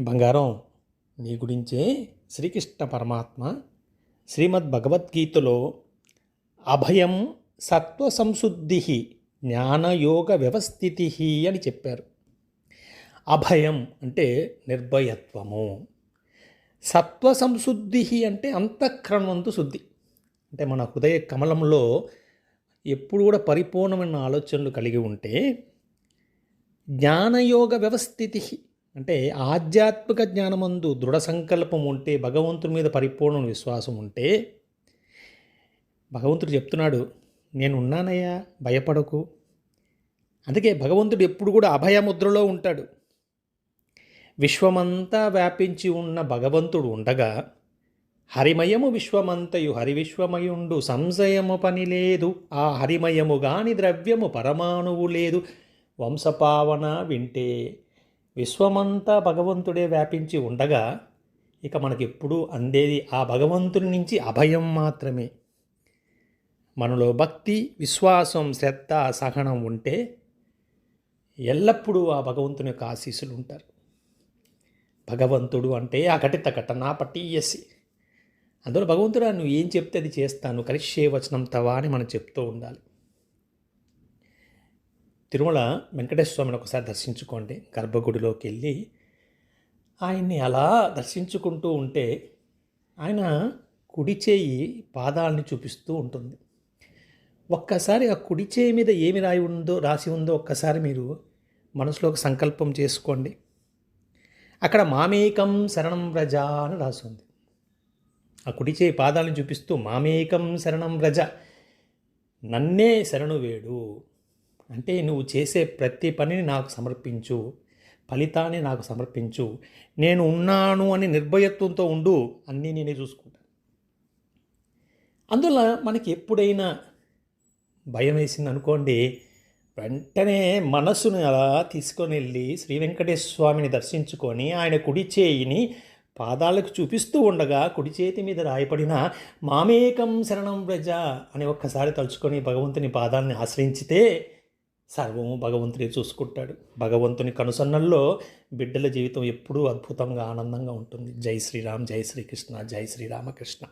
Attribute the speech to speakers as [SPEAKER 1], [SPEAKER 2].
[SPEAKER 1] బంగారం నీ గురించే శ్రీకృష్ణ పరమాత్మ శ్రీమద్ భగవద్గీతలో అభయం సత్వ సంశుద్ధి జ్ఞానయోగ వ్యవస్థితి అని చెప్పారు. అభయం అంటే నిర్భయత్వము. సత్వ సంశుద్ధి అంటే అంతఃకరణవంతు శుద్ధి. అంటే మన హృదయ కమలంలో ఎప్పుడు కూడా పరిపూర్ణమైన ఆలోచనలు కలిగి ఉంటే జ్ఞానయోగ వ్యవస్థితి అంటే ఆధ్యాత్మిక జ్ఞానమందు దృఢ సంకల్పం ఉంటే భగవంతుని మీద పరిపూర్ణ విశ్వాసం ఉంటే భగవంతుడు చెప్తున్నాడు నేను ఉన్నానయ్యా భయపడకు. అందుకే భగవంతుడు ఎప్పుడు కూడా అభయముద్రలో ఉంటాడు. విశ్వమంతా వ్యాపించి ఉన్న భగవంతుడు ఉండగా హరిమయము విశ్వమంతయు హరి విశ్వమయుండు సంశయము పని లేదు ఆ హరిమయము గాని ద్రవ్యము పరమాణువు లేదు వంశపావన వింటే విశ్వమంతా భగవంతుడే వ్యాపించి ఉండగా ఇక మనకెప్పుడూ అందేది ఆ భగవంతుని నుంచి అభయం మాత్రమే. మనలో భక్తి విశ్వాసం శ్రద్ధ సహనం ఉంటే ఎల్లప్పుడూ ఆ భగవంతుని యొక్క ఆశీస్సులు ఉంటారు. భగవంతుడు అంటే అఘటిత ఘటన పటీయసి. అందులో భగవంతుడా నువ్వు ఏం చెప్తే అది చేస్తాను కలిషే వచనం తవా అని మనం చెప్తూ ఉండాలి. తిరుమల వెంకటేశ్వర స్వామిని ఒకసారి దర్శించుకోండి గర్భగుడిలోకి వెళ్ళి ఆయన్ని అలా దర్శించుకుంటూ ఉంటే ఆయన కుడి చేయి పాదాలని చూపిస్తూ ఉంటుంది. ఒక్కసారి ఆ కుడి చేయి మీద ఏమి రాయి ఉందో రాసి ఉందో ఒక్కసారి మీరు మనసులో ఒక సంకల్పం చేసుకోండి. అక్కడ మామేకం శరణం వ్రజ అని రాసి ఉంది. ఆ కుడి చేయి పాదాలను చూపిస్తూ మామేకం శరణం వ్రజ నన్నే శరణు వేడు అంటే నువ్వు చేసే ప్రతి పనిని నాకు సమర్పించు ఫలితాన్ని నాకు సమర్పించు నేను ఉన్నాను అని నిర్భయత్వంతో ఉండు అన్నీ నేనే చూసుకుంటాను. అందువల్ల మనకి ఎప్పుడైనా భయం వేసింది అనుకోండి వెంటనే మనస్సును అలా తీసుకొని వెళ్ళి శ్రీ వెంకటేశ్వర స్వామిని దర్శించుకొని ఆయన కుడి చేయిని పాదాలకు చూపిస్తూ ఉండగా కుడి చేతి మీద రాయపడిన మామేకం శరణం ప్రజ అని ఒక్కసారి తలుచుకొని భగవంతుని పాదాలని ఆశ్రయించితే సర్వము భగవంతుడే చూసుకుంటాడు. భగవంతుని కనుసన్నల్లో బిడ్డల జీవితం ఎప్పుడూ అద్భుతంగా ఆనందంగా ఉంటుంది. జై శ్రీరామ్ జై శ్రీకృష్ణ జై శ్రీరామకృష్ణ.